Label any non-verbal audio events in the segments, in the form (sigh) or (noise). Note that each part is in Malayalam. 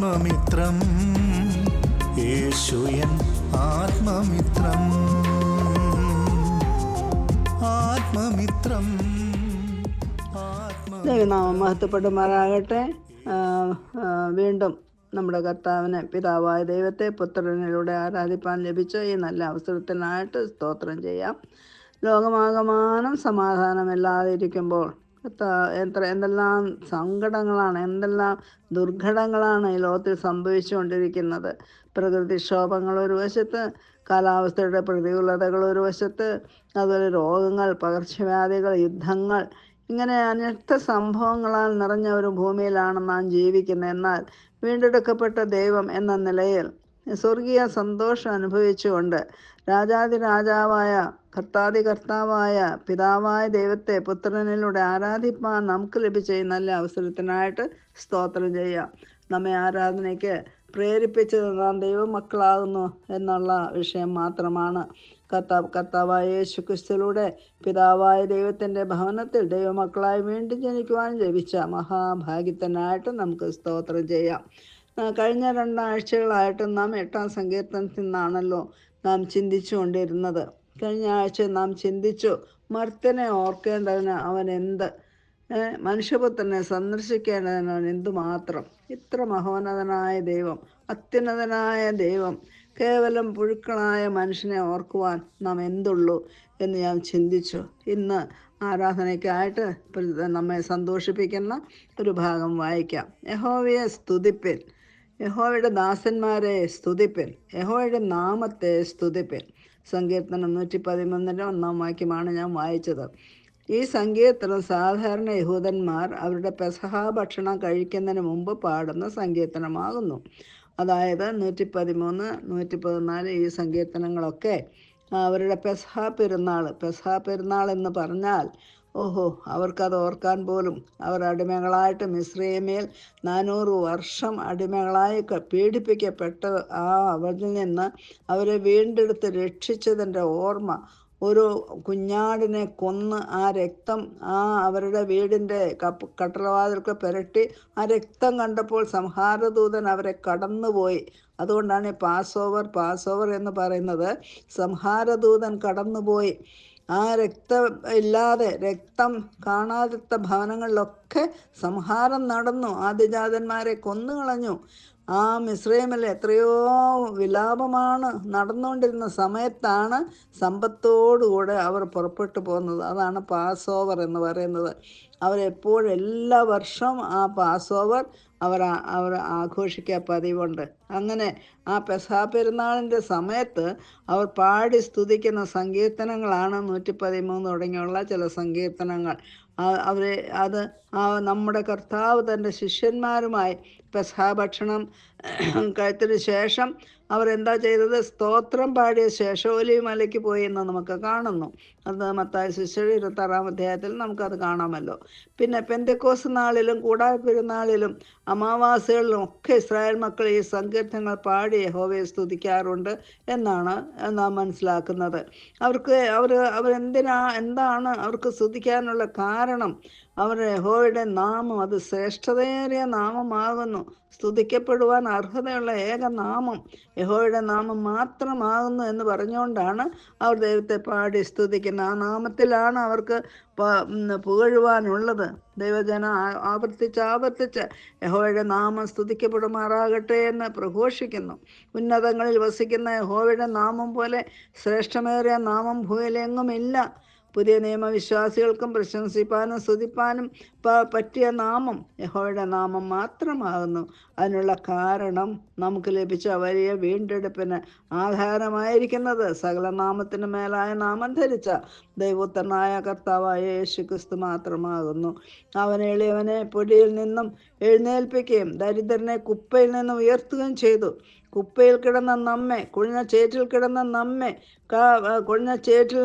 ആത്മമിത്രം. യേശുയൻ ആത്മമിത്രം. ആത്മമിത്രം. മഹത്വപ്പെടുമാറാകട്ടെ വീണ്ടും നമ്മുടെ കർത്താവിനെ പിതാവായ ദൈവത്തെ പുത്രനിലൂടെ ആരാധിപ്പാൻ ലഭിച്ച ഈ നല്ല അവസരത്തിനായിട്ട് സ്തോത്രം ചെയ്യാം. ലോകമാകമാനം സമാധാനമില്ലാതെ ഇരിക്കുമ്പോൾ കർത്താ എത്ര എന്തെല്ലാം സങ്കടങ്ങളാണ് എന്തെല്ലാം ദുർഘടങ്ങളാണ് ഈ ലോകത്തിൽ സംഭവിച്ചുകൊണ്ടിരിക്കുന്നത്. പ്രകൃതിക്ഷോഭങ്ങൾ ഒരു വശത്ത് കാലാവസ്ഥയുടെ പ്രതികൂലതകൾ ഒരു വശത്ത് അതുപോലെ രോഗങ്ങൾ പകർച്ചവ്യാധികൾ യുദ്ധങ്ങൾ. ഇങ്ങനെ അനർത്ഥ സംഭവങ്ങളാൽ നിറഞ്ഞ ഒരു ഭൂമിയിലാണ് നാം ജീവിക്കുന്നത്. എന്നാൽ വീണ്ടെടുക്കപ്പെട്ട ദൈവം എന്ന നിലയിൽ സ്വർഗീയ സന്തോഷം അനുഭവിച്ചുകൊണ്ട് രാജാതി രാജാവായ കർത്താതി കർത്താവായ പിതാവായ ദൈവത്തെ പുത്രനിലൂടെ ആരാധിപ്പാൻ നമുക്ക് ലഭിച്ച ഈ നല്ല അവസരത്തിനായിട്ട് സ്തോത്രം ചെയ്യാം. നമ്മെ ആരാധനയ്ക്ക് പ്രേരിപ്പിച്ചത് നാം ദൈവമക്കളാകുന്നു എന്നുള്ള വിഷയം മാത്രമാണ്. കർത്താവ് കർത്താവായ യേശു ക്രിസ്തുലൂടെ പിതാവായ ദൈവത്തിന്റെ ഭവനത്തിൽ ദൈവമക്കളായി വീണ്ടും ജനിക്കുവാൻ ലഭിച്ച മഹാഭാഗ്യത്തിനായിട്ട് നമുക്ക് സ്തോത്രം ചെയ്യാം. കഴിഞ്ഞ രണ്ടാഴ്ചകളായിട്ട് നാം എട്ടാം സങ്കീർത്തനത്തിൽ നിന്നാണല്ലോ നാം ചിന്തിച്ചു കൊണ്ടിരുന്നത്. കഴിഞ്ഞ ആഴ്ച നാം ചിന്തിച്ചു മർത്തനെ ഓർക്കേണ്ടതിന് അവൻ എന്ത്? മനുഷ്യപുത്രനെ സന്ദർശിക്കേണ്ടതിന് അവൻ എന്തുമാത്രം? ഇത്ര മഹോന്നതനായ ദൈവം അത്യുന്നതനായ ദൈവം കേവലം പുഴുക്കളായ മനുഷ്യനെ ഓർക്കുവാൻ നാം എന്തുള്ളൂ എന്ന് ഞാൻ ചിന്തിച്ചു. ഇന്ന് ആരാധനയ്ക്കായിട്ട് നമ്മെ സന്തോഷിപ്പിക്കുന്ന ഒരു ഭാഗം വായിക്കാം. യഹോവയെ സ്തുതിപ്പിൻ. യഹോവയുടെ ദാസന്മാരെ സ്തുതിപ്പിൻ. യഹോയുടെ നാമത്തെ സ്തുതിപ്പിൻ. സങ്കീർത്തനം നൂറ്റി പതിമൂന്നിന്റെ ഒന്നാം വാക്യമാണ് ഞാൻ വായിച്ചത്. ഈ സങ്കീർത്തനം സാധാരണ യഹൂദന്മാർ അവരുടെ പെസഹ ഭക്ഷണം കഴിക്കുന്നതിന് മുമ്പ് പാടുന്ന സങ്കീർത്തനമാകുന്നു. അതായത് നൂറ്റി പതിമൂന്ന് നൂറ്റി പതിനാല് ഈ സങ്കീർത്തനങ്ങളൊക്കെ അവരുടെ പെസഹ പെരുന്നാൾ പെസഹ പെരുന്നാൾ എന്ന് പറഞ്ഞാൽ ഓഹോ അവർക്കത് ഓർക്കാൻ പോലും അവർ അടിമകളായിട്ട് മിശ്രയമേൽ നാനൂറ് വർഷം അടിമകളായി പീഡിപ്പിക്കപ്പെട്ട ആ അവരിൽ നിന്ന് അവരെ വീണ്ടെടുത്ത് രക്ഷിച്ചതിന്റെ ഓർമ്മ ഒരു കുഞ്ഞാടിനെ കൊന്ന് ആ രക്തം ആ അവരുടെ വീടിന്റെ കപ്പ് കട്ടളവാതിൽക്ക് പുരട്ടി ആ രക്തം കണ്ടപ്പോൾ സംഹാരദൂതൻ അവരെ കടന്നുപോയി. അതുകൊണ്ടാണ് പാസ് ഓവർ പാസ് ഓവർ എന്ന് പറയുന്നത്. സംഹാരദൂതൻ കടന്നുപോയി. ആ രക്ത ഇല്ലാതെ രക്തം കാണാത്ത ഭവനങ്ങളിലൊക്കെ സംഹാരം നടന്നു. ആദ്യജാതന്മാരെ കൊന്നുകളഞ്ഞു. ആ മിശ്രൈമിൽ എത്രയോ വിലാപമാണ് നടന്നുകൊണ്ടിരുന്ന സമയത്താണ് സമ്പത്തോടുകൂടെ അവർ പുറപ്പെട്ടു പോകുന്നത്. അതാണ് പാസ് ഓവർ എന്ന് പറയുന്നത്. അവരെപ്പോഴും എല്ലാ വർഷവും ആ പാസ് ഓവർ അവർ അവർ ആഘോഷിക്കുക പതിവുണ്ട്. അങ്ങനെ ആ പെസാ പെരുന്നാളിന്റെ സമയത്ത് അവർ പാടി സ്തുതിക്കുന്ന സങ്കീർത്തനങ്ങളാണ് നൂറ്റി പതിമൂന്ന് തുടങ്ങിയുള്ള ചില സങ്കീർത്തനങ്ങൾ. അവരെ അത് ആ നമ്മുടെ കർത്താവ് തന്റെ ശിഷ്യന്മാരുമായി പെസഹ ഭക്ഷണം കഴിച്ചതിന് ശേഷം അവർ എന്താ ചെയ്തത്? സ്തോത്രം പാടിയ ശേഷം ഒലിവ് മലയ്ക്ക് പോയി എന്ന് നമുക്ക് കാണുന്നു. അത് മത്തായ ശിശു ഇരുപത്താറാം അധ്യായത്തിൽ നമുക്കത് കാണാമല്ലോ. പിന്നെ പെന്തക്കോസ് നാളിലും കൂടായ പെരുന്നാളിലും അമാവാസികളിലും ഒക്കെ ഇസ്രായേൽ മക്കൾ ഈ സങ്കീർത്തങ്ങൾ പാടി യഹോവയെ സ്തുതിക്കാറുണ്ട് എന്നാണ് നാം മനസ്സിലാക്കുന്നത്. അവർക്ക് അവർ അവരെന്തിനാ എന്താണ് അവർക്ക് സ്തുതിക്കാനുള്ള കാരണം? അവർ യഹോവയുടെ നാമം അത് ശ്രേഷ്ഠതയേറിയ നാമമാകുന്നു. സ്തുതിക്കപ്പെടുവാൻ അർഹതയുള്ള ഏക നാമം യഹോയുടെ നാമം മാത്രമാകുന്നു എന്ന് പറഞ്ഞുകൊണ്ടാണ് അവർ ദൈവത്തെ പാടി സ്തുതിക്കുന്നത്. ആ നാമത്തിലാണ് അവർക്ക് പുകഴുവാനുള്ളത്. ദൈവജന ആവർത്തിച്ച് ആവർത്തിച്ച് യഹോയുടെ നാമം സ്തുതിക്കപ്പെടുമാറാകട്ടെ എന്ന് പ്രഘോഷിക്കുന്നു. ഉന്നതങ്ങളിൽ വസിക്കുന്ന യഹോയുടെ നാമം പോലെ ശ്രേഷ്ഠമേറിയ നാമം ഭൂയിലെങ്ങുമില്ല പുതിയ നിയമവിശ്വാസികൾക്കും പ്രശംസിപ്പാനും സ്തുതിപ്പാനും പറ്റിയ നാമം യഹോയുടെ നാമം മാത്രമാകുന്നു. അതിനുള്ള കാരണം നമുക്ക് ലഭിച്ച വലിയ വീണ്ടെടുപ്പിന് ആധാരമായിരിക്കുന്നത് സകല നാമത്തിന് മേലായ നാമം ധരിച്ച ദൈവോത്തനായ കർത്താവായ യേശു ക്രിസ്തു മാത്രമാകുന്നു. അവൻ എളിയവനെ പൊടിയിൽ നിന്നും എഴുന്നേൽപ്പിക്കുകയും ദരിദ്രനെ കുപ്പയിൽ നിന്നും ഉയർത്തുകയും ചെയ്തു. കുപ്പയിൽ കിടന്ന നമ്മെ കുഴിഞ്ഞ ചേറ്റിൽ കിടന്ന നമ്മെ കുഴിഞ്ഞ ചേറ്റിൽ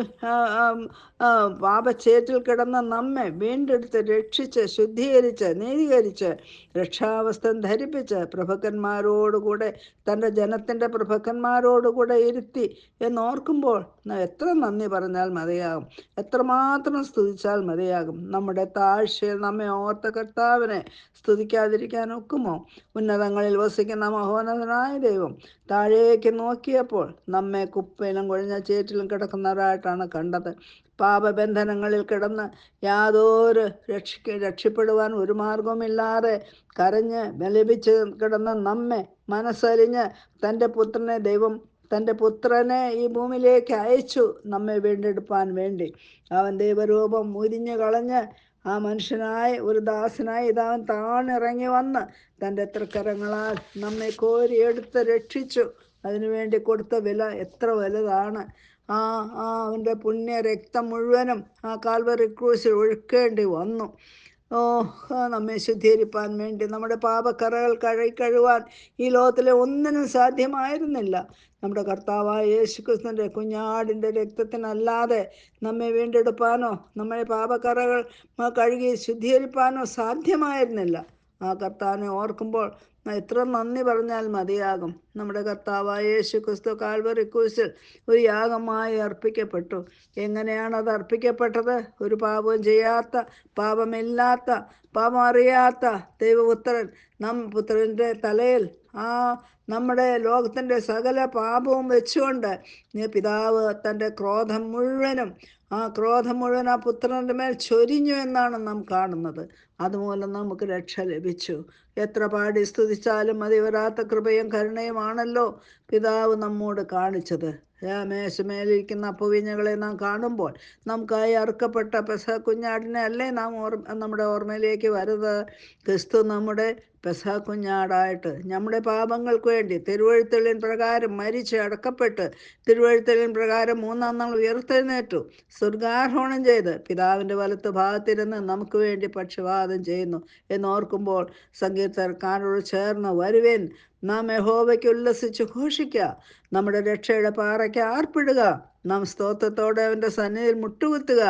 പാപച്ചേറ്റിൽ കിടന്ന നമ്മെ വീണ്ടെടുത്ത് രക്ഷിച്ച് ശുദ്ധീകരിച്ച് നീതീകരിച്ച് രക്ഷാവസ്ഥ ധരിപ്പിച്ച് പ്രഭുക്കന്മാരോടുകൂടെ തന്റെ ജനത്തിന്റെ പ്രഭുക്കന്മാരോടുകൂടെ ഇരുത്തി എന്നോർക്കുമ്പോൾ എത്ര നന്ദി പറഞ്ഞാൽ മതിയാകും. എത്രമാത്രം സ്തുതിച്ചാൽ മതിയാകും. നമ്മുടെ താഴ്ചയിൽ നമ്മെ ഓർത്ത കർത്താവിനെ സ്തുതിക്കാതിരിക്കാൻ ഒക്കുമോ? ഉന്നതങ്ങളിൽ വസിക്കുന്ന മഹോന്നതനായ ദൈവം താഴേക്ക് നോക്കിയപ്പോൾ നമ്മെ കുപ്പയിലും കൊഴിഞ്ഞ ചേറ്റിലും കിടക്കുന്നവരായിട്ടാണ് കണ്ടത്. പാപബന്ധനങ്ങളിൽ കിടന്ന് യാതൊരു രക്ഷിക്ക രക്ഷപ്പെടുവാൻ ഒരു മാർഗവുമില്ലാതെ കരഞ്ഞ് ലഭിച്ച് കിടന്ന നമ്മെ മനസ്സരിഞ്ഞ് തന്റെ പുത്രനെ ദൈവം തന്റെ പുത്രനെ ഈ ഭൂമിയിലേക്ക് അയച്ചു നമ്മെ വീണ്ടെടുപ്പാൻ വേണ്ടി. അവൻ ദൈവരൂപം മുരിഞ്ഞു കളഞ്ഞ് ആ മനുഷ്യനായി ഒരു ദാസനായി ഇതാവൻ താണിറങ്ങി വന്ന് തന്റെ തൃക്കരങ്ങളാൽ നമ്മെ കോരിയെടുത്ത് രക്ഷിച്ചു. അതിനുവേണ്ടി കൊടുത്ത വില എത്ര വലുതാണ്. ആ ആ അവന്റെ പുണ്യ രക്തം മുഴുവനും ആ കാൽവറി ക്രൂശിൽ ഒഴുക്കേണ്ടി വന്നു. ഓ നമ്മെ ശുദ്ധീകരിപ്പാൻ വേണ്ടി നമ്മുടെ പാപക്കറകൾ കഴുകി കഴുവാൻ ഈ ലോകത്തിലെ ഒന്നിനും സാധ്യമായിരുന്നില്ല. നമ്മുടെ കർത്താവായ യേശുക്രിസ്തുവിന്റെ കുഞ്ഞാടിന്റെ രക്തത്തിനല്ലാതെ നമ്മെ വീണ്ടെടുപ്പാനോ നമ്മുടെ പാപക്കറകൾ കഴുകി ശുദ്ധീകരിപ്പാനോ സാധ്യമായിരുന്നില്ല. ആ കർത്താവിനെ ഓർക്കുമ്പോൾ എത്ര നന്ദി പറഞ്ഞാൽ മതിയാകും. നമ്മുടെ കർത്താവായ യേശു ക്രിസ്തു കാൽവറി ക്രൂശിൽ ഒരു യാഗമായി അർപ്പിക്കപ്പെട്ടു. എങ്ങനെയാണ് അത് അർപ്പിക്കപ്പെട്ടത്? ഒരു പാപവും ചെയ്യാത്ത പാപമില്ലാത്ത പാപം അറിയാത്ത ദൈവപുത്രൻ നം പുത്രന്റെ തലയിൽ ആ നമ്മുടെ ലോകത്തിന്റെ സകല പാപവും വെച്ചുകൊണ്ട് പിതാവ് തന്റെ ക്രോധം മുഴുവനും ആ ക്രോധം മുഴുവൻ ആ പുത്രന്റെ മേൽ ചൊരിഞ്ഞു എന്നാണ് നാം കാണുന്നത്. അതുമൂലം നമുക്ക് രക്ഷ ലഭിച്ചു. എത്ര പാടി സ്തുതിച്ചാലും മതി വരാത്ത കൃപയും കരുണയുമാണല്ലോ പിതാവ് നമ്മോട് കാണിച്ചത്. മേശമേലിരിക്കുന്ന അപ്പുവിഞ്ഞകളെ നാം കാണുമ്പോൾ നമുക്കായി അറുക്കപ്പെട്ട പെസ കുഞ്ഞാടിനെ അല്ലേ നാം ഓർ നമ്മുടെ ഓർമ്മയിലേക്ക് വരുന്നത്? ക്രിസ്തു നമ്മുടെ പെസ കുഞ്ഞാടായിട്ട് നമ്മുടെ പാപങ്ങൾക്ക് വേണ്ടി തിരുവഴുത്തലിൻ പ്രകാരം മരിച്ച് അടക്കപ്പെട്ട് തിരുവഴുത്തലിൻ പ്രകാരം മൂന്നാം നാൾ ഉയർത്തെഴുന്നേറ്റു. സ്വർഗാരോഹണം ചെയ്ത് പിതാവിന്റെ വലത്ത് ഭാഗത്തിരുന്ന് നമുക്ക് വേണ്ടി പക്ഷപാതം ചെയ്യുന്നു എന്നോർക്കുമ്പോൾ സങ്കീർത്തനക്കാരോട് ചേർന്ന് വരുവേൻ. നാം യഹോവയ്ക്ക് ഉല്ലസിച്ച് ഘോഷിക്കുക നമ്മുടെ രക്ഷയുടെ പാറയ്ക്ക് ആർപ്പിടുക. നാം സ്തോത്രത്തോടെ അവന്റെ സന്നിധിയിൽ മുട്ടുകുത്തുക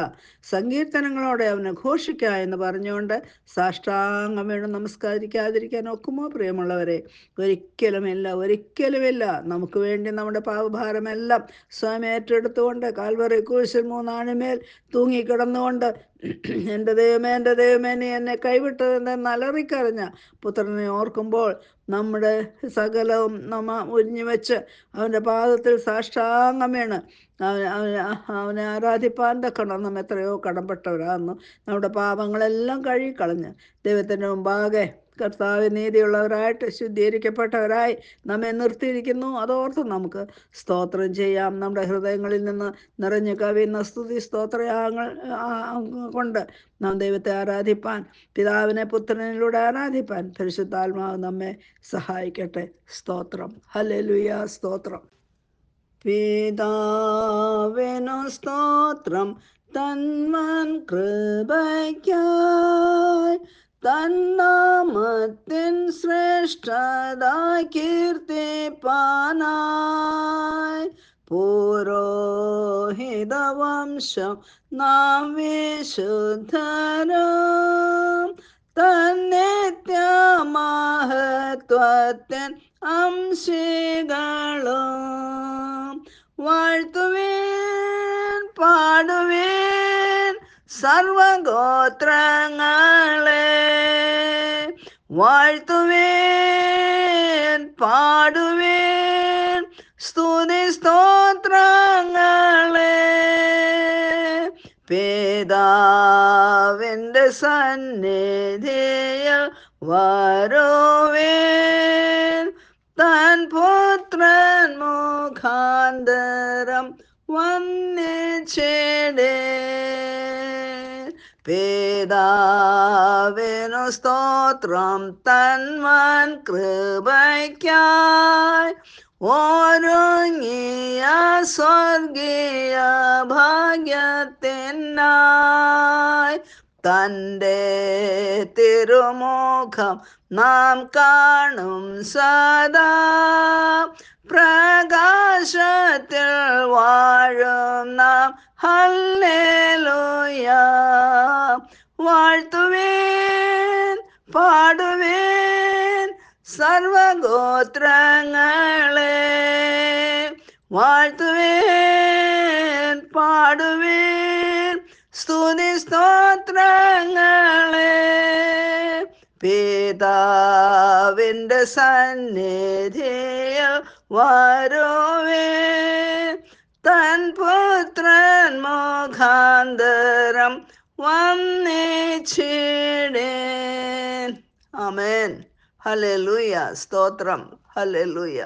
സങ്കീർത്തനങ്ങളോടെ അവനെ ഘോഷിക്കുക എന്ന് പറഞ്ഞുകൊണ്ട് സാഷ്ടാംഗം വേണം നമസ്കരിക്കാതിരിക്കാൻ ഒക്കുമോ പ്രിയമുള്ളവരെ? ഒരിക്കലുമില്ല ഒരിക്കലുമില്ല നമുക്ക് വേണ്ടി നമ്മുടെ പാപഭാരമെല്ലാം സ്വയം ഏറ്റെടുത്തുകൊണ്ട് കാൽവറി കുരിശിൽ മൂന്നാണിമേൽ തൂങ്ങിക്കിടന്നുകൊണ്ട് (clears throat) എന്റെ ദൈവമേ എന്റെ ദൈവമേ നീ എന്നെ കൈവിട്ടതെന്ന് നലറിക്കറിഞ്ഞ പുത്രനെ ഓർക്കുമ്പോൾ നമ്മുടെ സകലവും നമ്മ ഉരിഞ്ഞു വെച്ച് അവന്റെ പാദത്തിൽ സാഷ്ടാംഗം വീണ് അവനെ അവനെ ആരാധിപ്പാൻ തക്കണം നാം എത്രയോ കടപ്പെട്ടവരാകുന്നു നമ്മുടെ പാപങ്ങളെല്ലാം കഴുകിക്കളഞ്ഞ് ദൈവത്തിന്റെ മുമ്പാകെ കർത്താവ് നീതിയുള്ളവരായിട്ട് ശുദ്ധീകരിക്കപ്പെട്ടവരായി നമ്മെ നിർത്തിയിരിക്കുന്നു. അതോർത്ത് നമുക്ക് സ്തോത്രം ചെയ്യാം. നമ്മുടെ ഹൃദയങ്ങളിൽ നിന്ന് നിറഞ്ഞു കവിയുന്ന സ്തുതി സ്തോത്രയാങ്ങൾ കൊണ്ട് നാം ദൈവത്തെ ആരാധിപ്പാൻ പിതാവിനെ പുത്രനിലൂടെ ആരാധിപ്പാൻ പരിശുദ്ധാത്മാവ് നമ്മെ സഹായിക്കട്ടെ. സ്തോത്രം. ഹലലുയ സ്തോത്രം. പിതാവിനു സ്തോത്രം. തന്മൻ കൃപയ്ക്കായി തന്നാമത്തിൻ ശ്രേഷ്ഠത കീർത്തിപ്പാനായി പൂരോഹിതവംശം നാം വിശുദ്ധരും. തന്നിത്യമഹത്വത്തിൻ അംശികളും. വാഴ്ത്തുവേൻ സർവഗോത്രങ്ങളെ വാഴ്ത്തുവേൻ പാടുവേൻ. സ്തുതി സ്തോത്രങ്ങളെ. പേതാവിന്റെ സന്നിധിയിൽ വരോവേൻ. താൻ പുത്രൻ മുഖാന്തരം വന്നിച്ചേടേ പിതാവിനു സ്തോത്രം തന്മൻ കൃപയ്ക്കായി. ഓരോങ്ങിയ സ്വർഗീയ ഭാഗ്യത്തിനായി തന്റെ തിരുമുഖം നാം കാണും സദാ. പ്രകാശത്തിൽ വാഴും നാം ഹല്ലേലൂയ. വാഴ്ത്തുവേൻ പാടുവേൻ സർവഗോത്രങ്ങളെ. വാഴ്ത്തുവേൻ പാടുവേൻ സ്തുതി സ്തോത്രങ്ങളെ പിതാവിന്റെ സന്നിധിയിൽ വരുവേ. തൻ പുത്രൻ മുഖാന്തരം അമേൻ ആമേൻ. ഹല്ലേലൂയ. സ്തോത്രം. ഹല്ലേലൂയ.